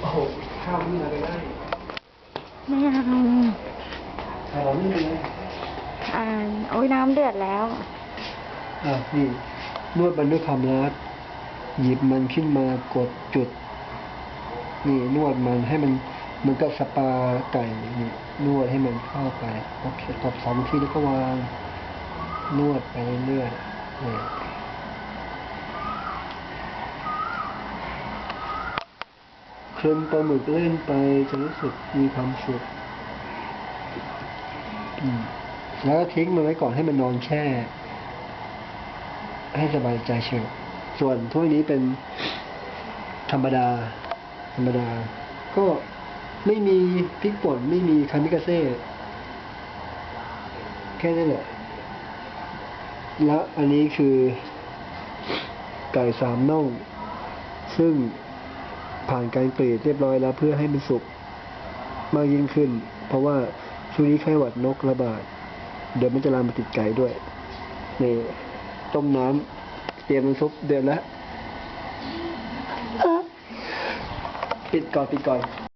โอ้โหข้าวนี่มาเลยได้ไม่เอาข้าวนี่เลยอ่าโอ้ยน้ำเดือดแล้วอะนี่นวดมันด้วยความรักหยิบมันขึ้นมากดจุด นี่นวดมันให้มันเหมันก็สปาไก่นี่นวดให้มันเข้าไปโอเคตบสองทีแล้วก็วางนวดไปเรื่อยๆ นี่คลึงปลาหมึกเล่นไปจะรู้สึกมีความสุขแล้วทิ้งมันไว้ก่อนให้มันนอนแช่ ให้สบายใจเชียวส่วนถ้วยนี้เป็นธรรมดา ธรรมดา ก็ไม่มีพริกป่นไม่มีคามิกาเซ่แค่นั้นแหละ แล้วอันนี้คือไก่สามน่อง ซึ่ง ผ่านการกรีดเรียบร้อยแล้วเพื่อให้มันสุกมากยิ่งขึ้น เพราะว่าช่วงนี้ไข้หวัดนกระบาด เดี๋ยวมันจะลามมาติดไก่ด้วย นี่ ต้มน้ำเตรียมน้ำซุปเดือนแล้วปิดก่อนปิดก่อน